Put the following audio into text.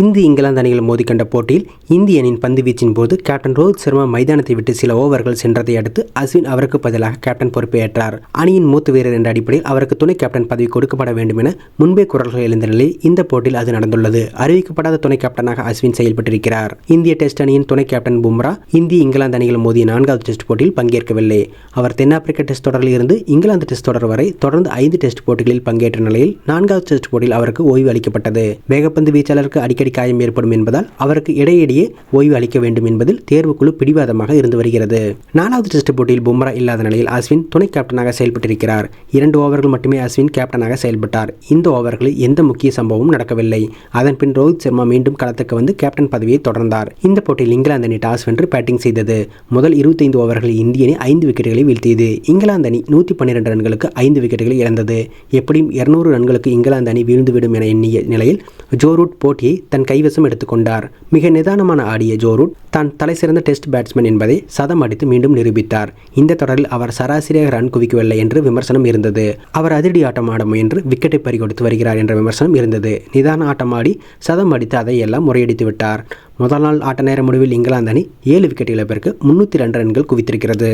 இந்திய இங்கிலாந்து அணிகள் மோதிக்கொண்ட போட்டியில் இந்திய அணியின் பந்து வீச்சின் போது கேப்டன் ரோஹித் சர்மா மைதானத்தை விட்டு சில ஓவர்கள் சென்றதை அடுத்து அஸ்வின் அவருக்கு பதிலாக கேப்டன் பொறுப்பேற்றார். அணியின் மூத்த வீரர் என்ற அடிப்படையில் அவருக்கு துணை கேப்டன் பதவி கொடுக்கப்பட வேண்டும் என முன்பே குரல்கள் எழுந்த நிலையில் இந்த போட்டியில் அது நடந்துள்ளது. அறிவிக்கப்படாத துணை கேப்டனாக அஸ்வின் செயல்பட்டிருக்கிறார். இந்திய டெஸ்ட் அணியின் துணை கேப்டன் பும்ரா இந்திய இங்கிலாந்து அணிகள் மோதிய நான்காவது டெஸ்ட் போட்டியில் பங்கேற்கவில்லை. அவர் தென்னாப்பிரிக்க டெஸ்ட் தொடரில் இருந்து இங்கிலாந்து டெஸ்ட் தொடர் வரை தொடர்ந்து ஐந்து டெஸ்ட் போட்டிகளில் பங்கேற்ற நிலையில் நான்காவது டெஸ்ட் போட்டியில் அவருக்கு ஓய்வு அளிக்கப்பட்டது. வேகப்பந்து வீச்சாளருக்கு அடிக்கடி காயம் ஏற்படும் என்பதால் அவருக்கு இடையிடையே ஓய்வு அளிக்க வேண்டும் என்பதில் தேர்வுக்குழு பிடிவாதமாக இருந்து வருகிறது. நாலாவது டெஸ்ட் போட்டியில் பும்ரா இல்லாத நிலையில் அஸ்வின் துணை கேப்டனாக செயல்பட்டிருக்கிறார். இரண்டு ஓவர்கள் மட்டுமே அஸ்வின் கேப்டனாக செயல்பட்டார். இந்த ஓவர்களில் எந்த முக்கிய சம்பவமும் நடக்கவில்லை. அதன் பின் ரோஹித் சர்மா மீண்டும் களத்துக்கு வந்து கேப்டன் பதவியை தொடர்ந்தார். இந்த போட்டியில் இங்கிலாந்து அணி டாஸ் வென்று பேட்டிங் செய்தது. முதல் இருபத்தைந்து ஓவர்களில் இந்திய அணி ஐந்து விக்கெட்டுகளை வீழ்த்தியது. இங்கிலாந்து அணி நூற்றி பன்னிரெண்டு ரன்களுக்கு ஐந்து விக்கெட்டுகளை இழந்தது. எப்படியும் இருநூறு ரன்களுக்கு இங்கிலாந்து அணி வீழ்ந்துவிடும் என எண்ணிய நிலையில் ஜோரூட் போட்டியை தன் கைவசம் எடுத்துக்கொண்டார். மிக நிதானமான ஆடிய ஜோரூட் தான் தலைசிறந்த டெஸ்ட் பேட்ஸ்மேன் என்பதை சதம் அடித்து மீண்டும் நிரூபித்தார். இந்த தொடரில் அவர் சராசரியாக ரன் குவிக்கவில்லை என்று விமர்சனம் இருந்தது. அவர் அதிரடி ஆட்டம் ஆட முயன்று விக்கெட்டை பறிகொடுத்து வருகிறார் என்ற விமர்சனம் இருந்தது. நிதான ஆட்டம் ஆடி சதம் அடித்து அதை எல்லாம் முறையடித்து விட்டார். முதல் நாள் ஆட்ட நேர முடிவில் இங்கிலாந்து அணி ஏழு விக்கெட் இழப்பிற்கு முன்னூற்றி ரெண்டு ரன்கள் குவித்திருக்கிறது.